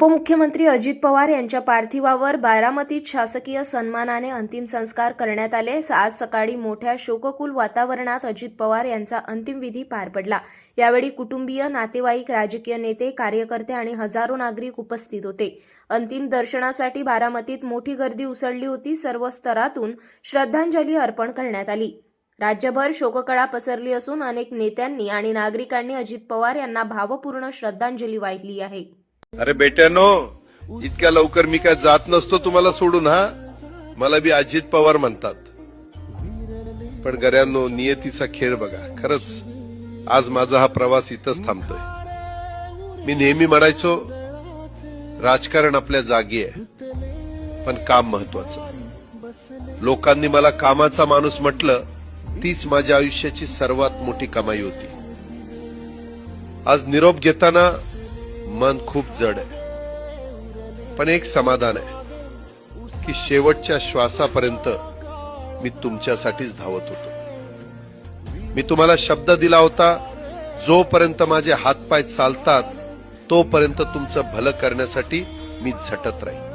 उपमुख्यमंत्री अजित पवार यांच्या पार्थिवावर बारामतीत शासकीय सन्मानाने अंतिम संस्कार करण्यात आले. आज सकाळी मोठ्या शोककुल वातावरणात अजित पवार यांचा अंतिम विधी पार पडला. यावेळी कुटुंबीय नातेवाईक राजकीय नेते कार्यकर्ते आणि हजारो नागरिक उपस्थित होते. अंतिम दर्शनासाठी बारामतीत मोठी गर्दी उसळली होती. सर्व स्तरातून श्रद्धांजली अर्पण करण्यात आली. राज्यभर शोककळा पसरली असून अनेक नेत्यांनी आणि नागरिकांनी अजित पवार यांना भावपूर्ण श्रद्धांजली वाहिली आहे. अरे बेट्यानो इतक्या लवकर मी काय जात नसतो तुम्हाला सोडून हा? मला बी अजित पवार म्हणतात. पण गऱ्यांनो नियतीचा खेळ बघा खरंच. आज माझा हा प्रवास इथंच थांबतोय. मी नेहमी म्हणायचो राजकारण आपल्या जागी आहे पण काम महत्वाचं लोकांनी मला कामाचा माणूस म्हटलं तीच माझ्या आयुष्याची सर्वात मोठी कमाई होती. आज निरोप घेताना मन खूप जड आहे. पण एक समाधान आहे की शेवटच्या श्वासापर्यंत मी तुमच्यासाठीच धावत होतो. मी तुम्हाला शब्द दिला होता जोपर्यंत माझे हातपाय चालतात तोपर्यंत तुमचं भलं करण्यासाठी मी झटत राहील